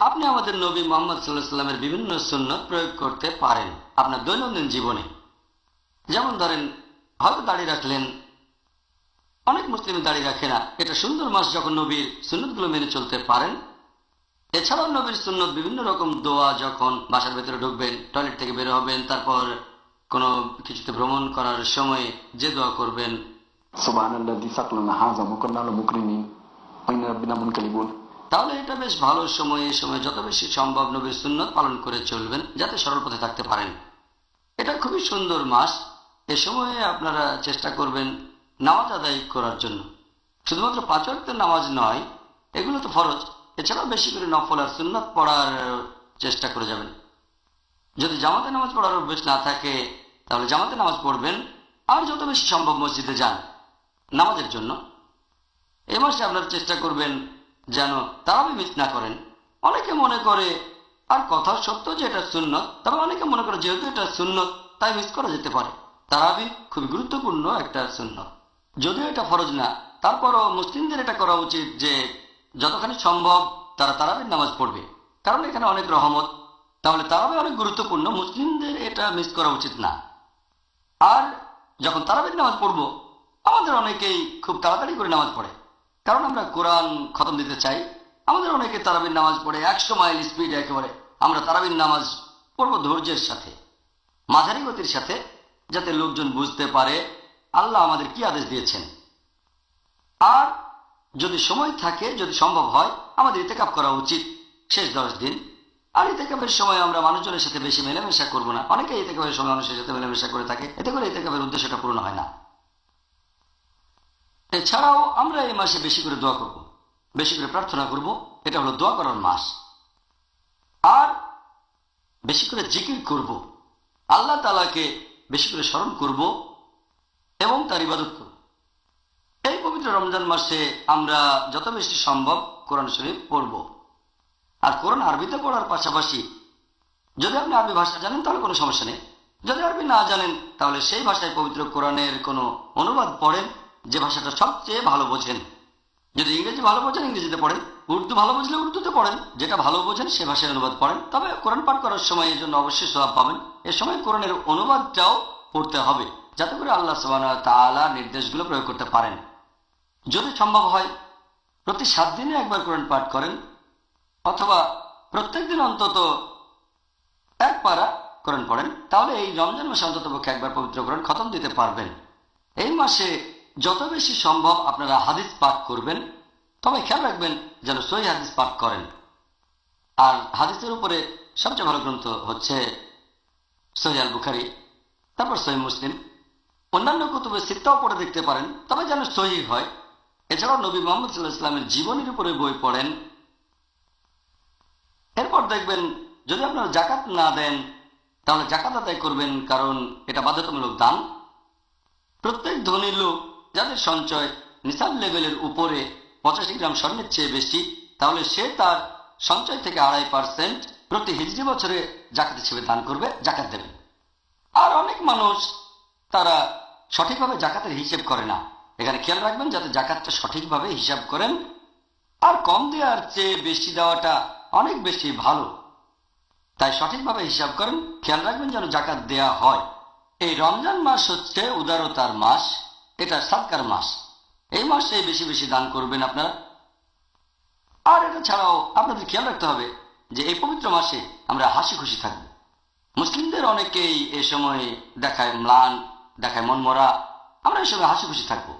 আপনি আমাদের নবী মোহাম্মদ সাল্লাহ সাল্লামের বিভিন্ন সুন্নত প্রয়োগ করতে পারেন আপনার দৈনন্দিন জীবনে। যেমন ধরেন হয়তো দাড়ি রাখলেন, অনেক মুসলিম দাড়ি রাখে না। এটা সুন্দর মাস যখন নবীর সুন্নতগুলো মেনে চলতে পারেন। এছাড়াও নবীর সুন্নত বিভিন্ন রকম দোয়া যখন বাসার ভেতরে ঢুকবেন, টয়লেট থেকে বের হবেন, তারপর কোনো কিছুতে ভ্রমণ করার সময় যে দোয়া করবেন Subhanalladzi তাহলে এটা বেশ ভালো সময় এই সময় যত বেশি সম্ভব নবীর সুন্নত পালন করে চলবেন, যাতে সরল পথে থাকতে পারেন। এটা খুবই সুন্দর মাস। এ সময়ে আপনারা চেষ্টা করবেন নামাজ আদায় করার জন্য। শুধুমাত্র পাঁচ নামাজ নয়, এগুলো তো ফরজ। এছাড়াও বেশি করে নফল আর সুন্নত পড়ার চেষ্টা করে যাবেন। যদি জামাতে নামাজ পড়ার অভ্যেস না থাকে, তাহলে জামাতে নামাজ পড়বেন। আর যত বেশি সম্ভব মসজিদে যান, নামাজের জন্য। এ মাসে আপনারা চেষ্টা করবেন যেন তারাবি মিস না করেন। অনেকে মনে করে, আর কথা সত্য যে এটা সুন্নত? তবে অনেকে মনে করে, যেহেতু এটা সুন্নত, তাই মিস করা যেতে পারে। তারাবি খুবই গুরুত্বপূর্ণ একটা সুন্নত। যদিও এটা ফরজ না, তারপরও মুসলিমদের এটা করা উচিত যে, যতখানি সম্ভব তারা তারাবির নামাজ পড়বে। কারণ এখানে অনেক রহমত। তাহলে তারাবি অনেক গুরুত্বপূর্ণ, মুসলিমদের এটা মিস করা উচিত না। আর যখন তারাবির নামাজ পড়ব, আমাদের অনেকেই খুব তাড়াতাড়ি করে নামাজ পড়ে। কারণ আমরা কোরআন খতম দিতে চাই, আমাদের অনেকে তারাবির নামাজ পড়ে, একশো মাইল স্পিড একেবারে। আমরা তারাবির নামাজ পড়ব ধৈর্যের সাথে, মাঝারি গতির সাথে, যাতে লোকজন বুঝতে পারে আল্লাহ আমাদের কি আদেশ দিয়েছেন। আর যদি সময় থাকে, যদি সম্ভব হয়, আমাদের ইতেকাপ করা উচিত শেষ দশ দিন। আর ইতেকাপের সময় আমরা মানুষজনের সাথে বেশি মেলামেশা করব না। অনেকে ইতেকাপের সময় মানুষের সাথে মেলামেশা করে থাকে। এতে করে ইতেকাপের উদ্দেশ্যটা পূর্ণ হয় না। এছাড়াও আমরা এই মাসে বেশি করে দোয়া করব, বেশি করে প্রার্থনা করব, এটা হলো দোয়া করার মাস। আর বেশি করে জিকির করব, আল্লাহ তালাকে বেশি করে স্মরণ করব এবং তার ইবাদত করব। এই পবিত্র রমজান মাসে আমরা যত বেশি সম্ভব কোরআন শরীফ পড়ব। আর কোরআন আরবিতে পড়ার পাশাপাশি যদি আপনি আরবি ভাষা জানেন, তাহলে কোনো সমস্যা নেই। যদি আরবি না জানেন, তাহলে সেই ভাষায় পবিত্র কোরআনের কোনো অনুবাদ পড়েন যে ভাষাটা সবচেয়ে ভালো বোঝেন। যদি ইংরেজি ভালো বোঝেন, ইংরেজিতে পড়েন। উর্দু ভালো বুঝলে উর্দুতে পড়েন। যেটা ভালো বোঝেন, সে ভাষায় অনুবাদ পড়েন তবে কোরআন পাঠ করার সময় এই জন্য অবশ্যই স্বভাব পাবেন। এ সময় কোরআনের অনুবাদটাও পড়তে হবে, যাতে করে আল্লাহ তালা নির্দেশগুলো প্রয়োগ করতে পারেন। যদি সম্ভব হয়, প্রতি সাত দিনে একবার কোরআন পাঠ করেন, অথবা প্রত্যেক দিন অন্তত এক পারা কোরআন পড়েন, তাহলে এই রমজান মাসে অন্তত পক্ষে একবার পবিত্র কোরআন খতম দিতে পারবেন। এই মাসে যত বেশি সম্ভব আপনারা হাদিস পাঠ করবেন, তবে খেয়াল রাখবেন যেন সই হাদিস পাঠ করেন। আর হাদিসের উপরে সবচেয়ে ভালো গ্রন্থ হচ্ছে সহি আল বুখারি তারপর সহি মুসলিম। অন্যান্য কুতুবে সিত্তাও পড়ে দেখতে পারেন, তবে যেন সহি হয়। এছাড়াও নবী মোহাম্মদ সাল্লাহ ইসলামের জীবনের উপরে বই পড়েন। এরপর দেখবেন, যদি আপনারা জাকাত না দেন, তাহলে জাকাত আদায় করবেন কারণ এটা বাধ্যতামূলক দান। প্রত্যেক ধনী লোক যাদের সঞ্চয় নিসাব লেভেলের উপরে পঁচাশি গ্রাম স্বর্ণের চেয়ে বেশি, তাহলে সে তার সঞ্চয় থেকে আড়াই পার্সেন্ট প্রতি হিজড়ি বছরে জাকাত হিসেবে দান করবে, জাকাত দেবে। আর অনেক মানুষ তারা সঠিকভাবে জাকাতের হিসেব করে না। এখানে খেয়াল রাখবেন, যাতে জাকাতটা সঠিকভাবে হিসাব করেন। আর কম দেওয়ার চেয়ে বেশি দেওয়াটা অনেক বেশি ভালো। তাই সঠিকভাবে হিসাব করেন, খেয়াল রাখবেন যেন জাকাত দেয়া হয়। এই রমজান মাস হচ্ছে উদারতার মাস। এটা সাতকার মাস। এই মাসে বেশি বেশি দান করবেন আপনারা। আর এটা ছাড়াও আপনাদের খেয়াল রাখতে হবে যে এই পবিত্র মাসে আমরা হাসি খুশি থাকব। মুসলিমদের অনেকেই এ সময় দেখায় ম্লান, দেখায় মনমরা। আমরা এই সময় হাসি খুশি থাকব।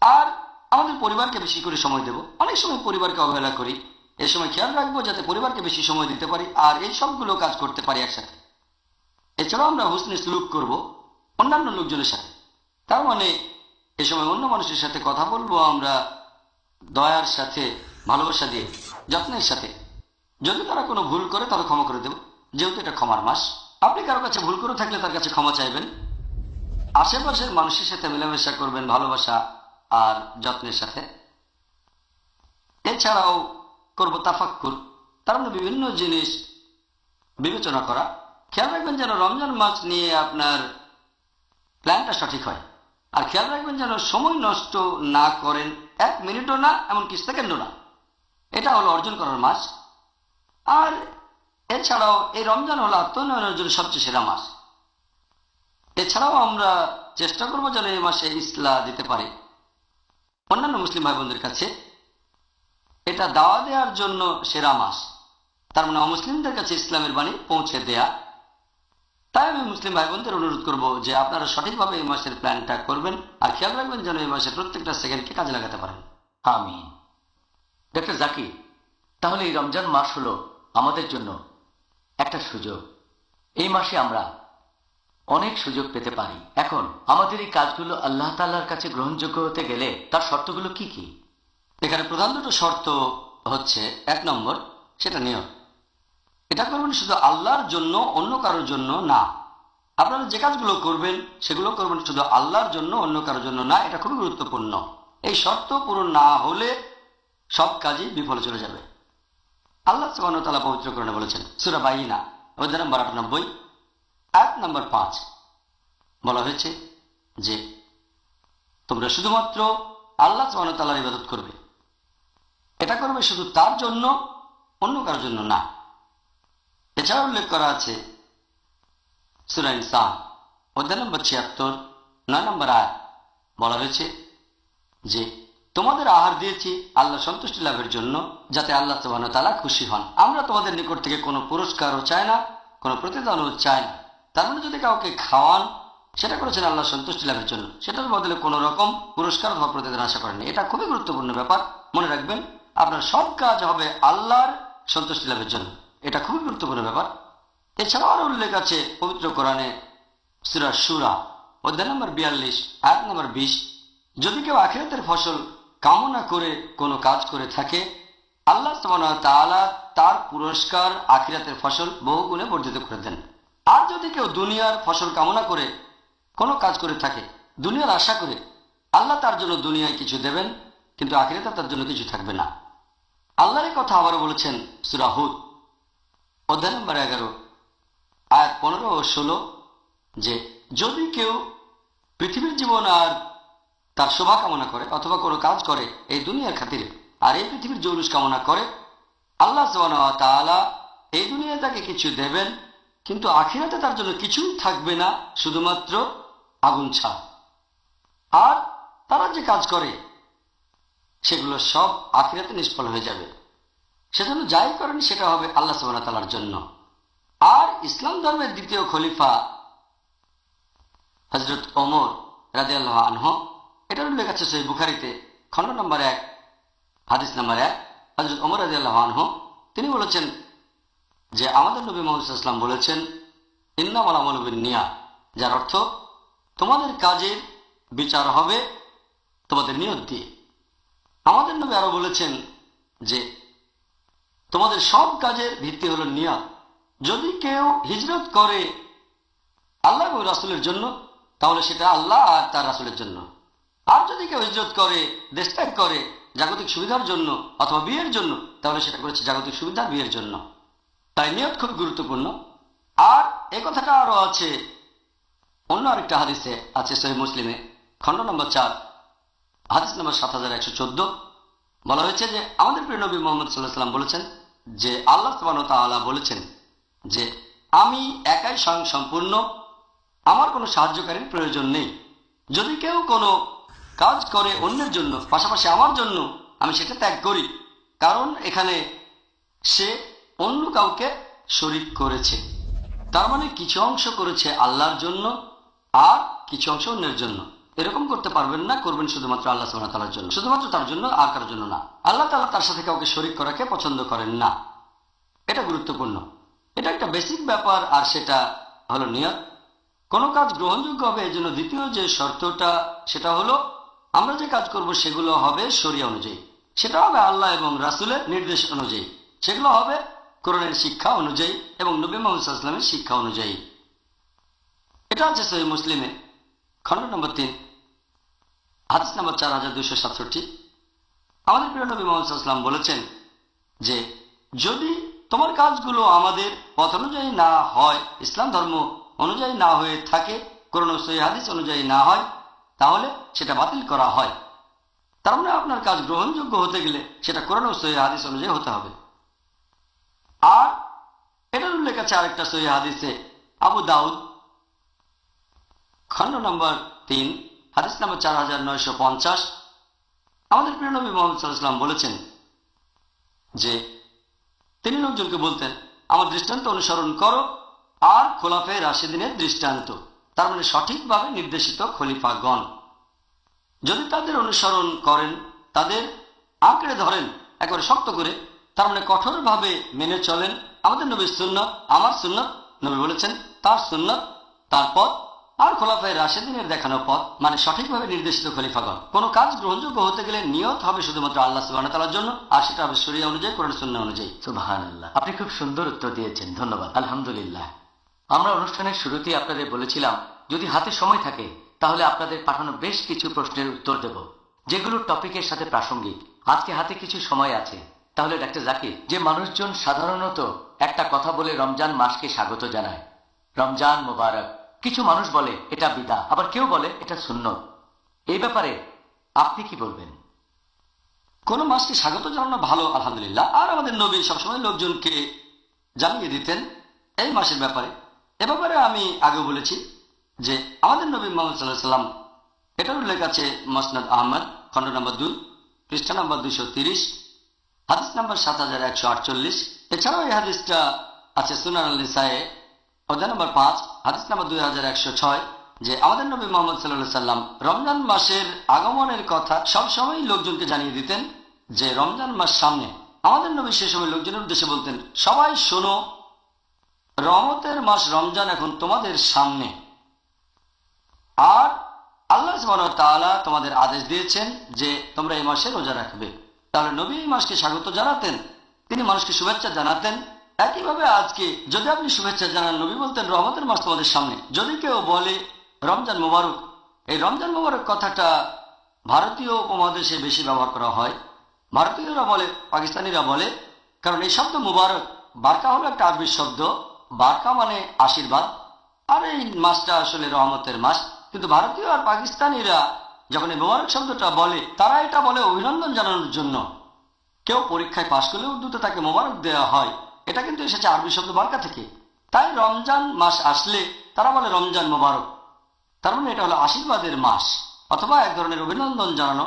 আর আমাদের পরিবারকে বেশি করে সময় দেব। অনেক সময় পরিবারকে অবহেলা করি। এ সময় খেয়াল রাখব যাতে পরিবারকে বেশি সময় দিতে পারি আর এই সবগুলো কাজ করতে পারি একসাথে। এছাড়াও আমরা হুসনে সুলুক করব অন্যান্য লোকজনের সাথে। তার মানে এ সময় অন্য মানুষের সাথে কথা বলব আমরা, দয়ার সাথে, ভালোবাসা দিয়ে, যত্নের সাথে। যদি তারা কোনো ভুল করে তাহলে ক্ষমা করে দেব। যেহেতু এটা ক্ষমার মাস। আপনি কারও কাছে ভুল করে থাকলে তার কাছে ক্ষমা চাইবেন। আশেপাশের মানুষের সাথে মেলামেশা করবেন ভালোবাসা আর যত্নের সাথে। এছাড়াও করব তাফাক্কুর তার মধ্যে বিভিন্ন জিনিস বিবেচনা করা। খেয়াল রাখবেন যেন রমজান মাস নিয়ে আপনার প্ল্যানটা সঠিক হয়। আর খেয়াল রাখবেন যেন সময় নষ্ট না করেন। এক মিনিটও না, এমনকি সেকেন্ডও না। এটা হলো অর্জন করার মাস। আর এছাড়াও এই রমজান হলো আত্মোন্নয়নের জন্য সবচেয়ে সেরা মাস। এছাড়াও আমরা চেষ্টা করব যেন এই মাসে ইসলা দিতে পারি। অন্যান্য মুসলিম ভাই বোনদের কাছে এটা দাওয়া দেওয়ার জন্য সেরা মাস। তার মানে অমুসলিমদের কাছে ইসলামের বাণী পৌঁছে দেয়া। তাই আমি মুসলিম ভাই বোনদের অনুরোধ করব যে আপনারা সঠিকভাবে এই মাসের প্ল্যানটা করবেন আর খেয়াল রাখবেন যেন এই মাসের প্রত্যেকটা সেকেন্ডকে কাজে লাগাতে পারেন। আমিন। ডক্টর জাকির, তাহলে এই রমজান মাস হলো আমাদের জন্য একটা সুযোগ। এই মাসে আমরা অনেক সুযোগ পেতে পারি। এখন আমাদের এই কাজগুলো আল্লাহ তাল্লাহর কাছে গ্রহণযোগ্য হতে গেলে তার শর্তগুলো কি কি? এখানে প্রধান দুটো শর্ত হচ্ছে, এক নম্বর, সেটা নিয়ম। এটা করবেন শুধু আল্লাহর জন্য, অন্য কারোর জন্য না। আপনারা যে কাজগুলো করবেন, সেগুলো করবেন শুধু আল্লাহর জন্য, অন্য কারোর জন্য না। এটা খুবই গুরুত্বপূর্ণ। এই শর্ত পূরণ না হলে সব কাজই বিফলে চলে যাবে। আল্লাহ সুবাহতালা পবিত্রকরণে বলেছেন, সুরা বাইনা, অধ্যায় নম্বর আটানব্বই এক নম্বর পাঁচ। বলা হয়েছে যে, তোমরা শুধুমাত্র আল্লাহ সুবাহতাল্লাহর ইবাদত করবে। এটা করবে শুধু তার জন্য, অন্য কারোর জন্য না। এছাড়া উল্লেখ করা আছে অধ্যায় নম্বর ছিয়াত্তর, নয় নম্বর আয় বলা হয়েছে যে, তোমাদের আহার দিয়েছি আল্লাহ সন্তুষ্টি লাভের জন্য, যাতে আল্লাহ সুবাহ তালা খুশি হন। আমরা তোমাদের নিকট থেকে কোনো পুরস্কারও চাই না, কোনো প্রতিদানও চাই না। তার মানে যদি কাউকে খাওয়ান, সেটা করেছেন আল্লাহ সন্তুষ্টি লাভের জন্য। সেটার বদলে কোনো রকম পুরস্কার অথবা প্রতিদান আশা করেননি এটা খুবই গুরুত্বপূর্ণ ব্যাপার। মনে রাখবেন, আপনার সব কাজ হবে আল্লাহর সন্তুষ্টি লাভের জন্য। এটা খুবই গুরুত্বপূর্ণ ব্যাপার। এছাড়াও আরও উল্লেখ আছে পবিত্র কোরআনে সুরা সুরা অধ্যায় নম্বর বিয়াল্লিশ এক নম্বর বিশ। যদি কেউ আখিরাতের ফসল কামনা করে কোনো কাজ করে থাকে, আল্লাহ তার পুরস্কার আখিরাতের ফসল বহু গুণে বর্ধিত করে দেন। আর যদি কেউ দুনিয়ার ফসল কামনা করে কোনো কাজ করে থাকে, দুনিয়ার আশা করে, আল্লাহ তার জন্য দুনিয়ায় কিছু দেবেন, কিন্তু আখিরাতে তার জন্য কিছু থাকবে না। আল্লাহর কথা আবারও বলেছেন সুরাহুদ অধ্যায় নম্বর এগারো আয়াত পনেরো ও ষোলো, যে যদি কেউ পৃথিবীর জীবন আর তার শোভা কামনা করে অথবা কোনো কাজ করে এই দুনিয়ার খাতিরে, আর এই পৃথিবীর জৌলুস কামনা করে, আল্লাহ তাআলা এই দুনিয়া তাকে কিছু দেবেন, কিন্তু আখিরাতে তার জন্য কিছুই থাকবে না, শুধুমাত্র আগুন ছাড়। আর তারা যে কাজ করে, সেগুলো সব আখিরাতে নিষ্ফল হয়ে যাবে। সেজন্য যাই করেন, সেটা হবে আল্লাহ সুবাহ তালার জন্য। আর ইসলাম ধর্মের দ্বিতীয় খলিফা হজরত ওমর রাজি আল্লাহ আনহ, এটার উল্লেখ আছে সেই বুখারিতে, খণ্ড নম্বর এক, হাদিস নম্বর এক। হজরত ওমর রাজি আল্লাহ আনহ, তিনি বলেছেন যে, আমাদের নবী মোহাম্মদ ইসলাম বলেছেন, ইন্নামাল আমলবিন নিয়া যার অর্থ, তোমাদের কাজের বিচার হবে তোমাদের নিয়ত দিয়ে। আমাদের নবী আরও বলেছেন যে তোমাদের সব কাজের ভিত্তি হলো নিয়ত যদি কেউ হিজরত করে আল্লাহ এবং রাসুলের জন্য, তাহলে সেটা আল্লাহ আর তার রাসুলের জন্য। আর যদি কেউ হিজরত করে দেশ ত্যাগ করে জাগতিক সুবিধার জন্য অথবা বিয়ের জন্য, তাহলে সেটা করেছে জাগতিক সুবিধা বিয়ের জন্য। তাই নিয়ত খুব গুরুত্বপূর্ণ। আর এই কথাটা আরও আছে, অন্য আরেকটা হাদিসে আছে সহি মুসলিমে, খণ্ড নম্বর চার, হাদিস নম্বর সাত হাজার একশো চোদ্দ। বলা হয়েছে যে আমাদের প্রিয় নবী মোহাম্মদ সাল্লাহ সাল্লাম বলেছেন যে আল্লাহ তাআলা বলেছেন যে আমি একাই স্বয়ং সম্পূর্ণ আমার কোনো সাহায্যকারীর প্রয়োজন নেই। যদি কেউ কোনো কাজ করে অন্যের জন্য, পাশাপাশি আমার জন্য, আমি সেটা ত্যাগ করি, কারণ এখানে সে অন্য কাউকে শরিক করেছে। তার মানে কিছু অংশ করেছে আল্লাহর জন্য আর কিছু অংশ অন্যের জন্য। এরকম করতে পারবেন না, করবেন শুধুমাত্র আল্লাহ সুবাহ জন্য। শুধুমাত্র তার জন্য আর কারোর জন্য না। আল্লাহ তালা তার সাথে কাউকে শরিক করাকে পছন্দ করেন না। এটা গুরুত্বপূর্ণ। এটা একটা বেসিক ব্যাপার আর সেটা হলো নিয়ত। কোনো কাজ গ্রহণযোগ্য হবে এই জন্য দ্বিতীয় যে শর্তটা, সেটা হলো আমরা যে কাজ করব সেগুলো হবে শরিয়া অনুযায়ী। সেটা হবে আল্লাহ এবং রাসুলের নির্দেশ অনুযায়ী। সেগুলো হবে কোরআনের শিক্ষা অনুযায়ী এবং নবী মোহাম্মদ ইসলামের শিক্ষা অনুযায়ী। এটা আছে সহি মুসলিমে। খণ্ড নম্বর তিন হাদিস নম্বর চার হাজার দুইশো সাতষট্টি। আমাদের প্রিয় নবী মোহাম্মদ বলেছেন যে, যদি তোমার কাজগুলো আমাদের পথ অনুযায়ী না হয়, ইসলাম ধর্ম অনুযায়ী না হয়ে থাকে কোন সহি হাদিস অনুযায়ী না হয়, তাহলে সেটা বাতিল করা হয়। তার মানে আপনার কাজ গ্রহণযোগ্য হতে গেলে সেটা কোরআন সহি হাদিস অনুযায়ী হতে হবে। আর এটার উল্লেখ আছে আরেকটা সহি হাদিসে, আবু দাউদ খণ্ড নম্বর তিন, হাদিস নম্বর চার হাজার নয়শো পঞ্চাশ। আমাদের প্রিয় নবী মোহাম্মদ সাল্লাহাম বলেছেন যে, তিনি লোকজনকে বলতেন, আমার দৃষ্টান্ত অনুসরণ করো আর খোলাফে রাশিদিনের দৃষ্টান্ত। তার মানে সঠিকভাবে নির্দেশিত খলিফাগণ। যদি তাদের অনুসরণ করেন, তাদের আঁকড়ে ধরেন, একবারে শক্ত করে, তার মানে কঠোরভাবে মেনে চলেন, আমাদের নবীর সুন্নত আমার সুন্নত নবী বলেছেন, তার সুন্নত তার পথ খোলাফায় রাশেদিনের দেখানো পথ মানে সঠিকভাবে নির্দেশিত খলিফাগণ। কোনো কাজ গ্রহণযোগ্য হতে গেলে নিয়ত হবে শুধুমাত্র আল্লাহ সুবাহ তালার জন্য, আর সেটা হবে সরিয়া অনুযায়ী, কোরআন শূন্য অনুযায়ী। আল্লাহ আপনি খুব সুন্দর উত্তর দিয়েছেন। ধন্যবাদ। আলহামদুলিল্লাহ। আমরা অনুষ্ঠানের শুরুতেই আপনাদের বলেছিলাম, যদি হাতে সময় থাকে, তাহলে আপনাদের পাঠানো বেশ কিছু প্রশ্নের উত্তর দেব, যেগুলো টপিকের সাথে প্রাসঙ্গিক। আজকে হাতে কিছু সময় আছে। তাহলে ডাক্তার জাকির, যে মানুষজন সাধারণত একটা কথা বলে রমজান মাসকে স্বাগত জানায়। রমজান মোবারক। কিছু মানুষ বলে, এটা বিদা। আবার কেউ বলে, এটা শূন্য এই ব্যাপারে আপনি কি বলবেন? কোনো মাসকে স্বাগত জানানো ভালো, আলহামদুলিল্লাহ। আর আমাদের নবী সবসময় লোকজনকে জানিয়ে দিতেন এই মাসের ব্যাপারে। এ ব্যাপারে আমি আগে বলেছি যে আমাদের নবী মোহাম্মদ সাল্লাহ সাল্লাম, এটার উল্লেখ আছে মসনাদ আহমদ, খণ্ড নম্বর দুই, পৃষ্ঠা নম্বর দুইশো তিরিশ, হাদিস নম্বর সাত হাজার একশো আটচল্লিশ। এছাড়াও এই হাদিসটা আছে সুনান আল নিসায়ে অধ্যায় নম্বর পাঁচ, হাদিস নম্বর দুই একশো ছয়, যে আমাদের নবী মোহাম্মদ সাল্লাহ সাল্লাম রমজান মাসের আগমনের কথা সবসময় লোকজনকে জানিয়ে দিতেন যে রমজান মাস সামনে। আমাদের নবী সে সময় লোকজনের উদ্দেশ্যে বলতেন, সবাই শোনো রহমতের মাস রমজান এখন তোমাদের সামনে। আর আল্লাহ তাআলা তোমাদের আদেশ দিয়েছেন যে তোমরা এই মাসে রোজা রাখবে। তাহলে নবী এই মাসকে স্বাগত জানাতেন, তিনি মানুষকে শুভেচ্ছা জানাতেন একইভাবে আজকে যদি আপনি শুভেচ্ছা জানান, নবী বলতেন রহমতের মাস তোমাদের সামনে। যদি কেউ বলে, রমজান মোবারক, এই রমজান মোবারক কথাটা ভারতীয় উপমহাদেশে বেশি ব্যবহার করা হয়। ভারতীয়রা বলে, পাকিস্তানিরা বলে, কারণ এই শব্দ মুবারক, বারকা হলো একটা আরবি শব্দ। বারকা মানে আশীর্বাদ। আর এই মাসটা আসলে রহমতের মাস। কিন্তু ভারতীয় আর পাকিস্তানিরা যখন এই মোবারক শব্দটা বলে, তারা এটা বলে অভিনন্দন জানানোর জন্য। কেউ পরীক্ষায় পাশ করলে উর্দুতে তাকে মোবারক দেওয়া হয়। এটা কিন্তু এসেছে আরবি শব্দ বারকা থেকে। তাই রমজান মাস আসলে তারা বলে রমজান মোবারক। তার মানে এটা হলো আশীর্বাদের মাস, অথবা এক ধরনের অভিনন্দন জানানো,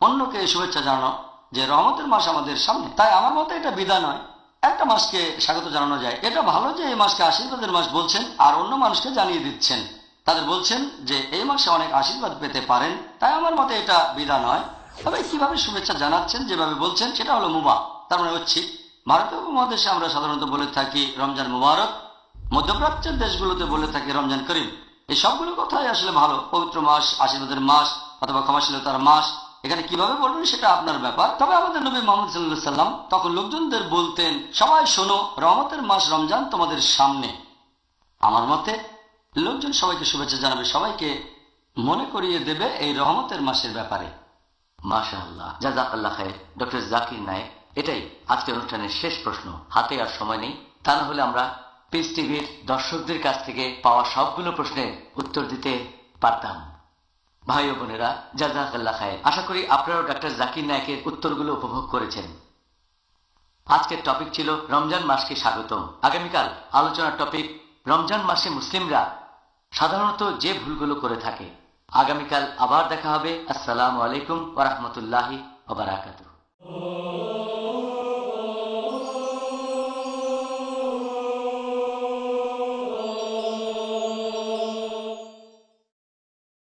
অন্যকে শুভেচ্ছা জানানো যে রহমতের মাস আমাদের সামনে। তাই আমার মতে এটা বিদা নয়। একটা মাসকে স্বাগত জানানো যায়। এটা ভালো যে এই মাসকে আশীর্বাদের মাস বলছেন আর অন্য মানুষকে জানিয়ে দিচ্ছেন। তাদের বলছেন যে এই মাসে অনেক আশীর্বাদ পেতে পারেন। তাই আমার মতে এটা বিদা নয়। তবে কীভাবে শুভেচ্ছা জানাচ্ছেন, যেভাবে বলছেন, সেটা হলো মুবা তার মানে হচ্ছে ভারতীয় উপমহাদেশে আমরা সাধারণত বলে থাকি রমজান মুবারক, মধ্যপ্রাচ্যের দেশগুলোতে বলে থাকি রমজান করিম। এই সবগুলো কথাই আসলে ভালো। পবিত্র মাস, আশীর্বাদের মাস অথবা ক্ষমাশীলতার মাস। এখানে কীভাবে বলবেন সেটা আপনার ব্যাপার। তবে আমাদের নবী মোহাম্মদ সাল্লাহ সাল্লাম তখন লোকজনদের বলতেন, সবাই শোনো রহমতের মাস রমজান তোমাদের সামনে। আমার মতে, লোকজন সবাইকে শুভেচ্ছা জানাবে, সবাইকে মনে করিয়ে দেবে এই রহমতের মাসের ব্যাপারে। মাশা আল্লাহ জাজাক আল্লাহ ডক্টর জাকির নায়েক এটাই আজকের অনুষ্ঠানের শেষ প্রশ্ন। হাতে আর সময় নেই। তা না হলে আমরা পিস টিভির দর্শকদের কাছ থেকে পাওয়া সবগুলো প্রশ্নের উত্তর দিতে পারতাম। ভাই ও বোনেরা জাজাক আল্লাহ খায়ের। আশা করি আপনারাও ডাক্তার জাকির নায়কের উত্তরগুলো উপভোগ করেছেন। আজকের টপিক ছিল রমজান মাসকে স্বাগতম। আগামীকাল আলোচনার টপিক, রমজান মাসে মুসলিমরা সাধারণত যে ভুলগুলো করে থাকে। আগামীকাল আবার দেখা হবে। আসসালামু আলাইকুম ওরহমতুল্লাহি ওবরাকাতুহ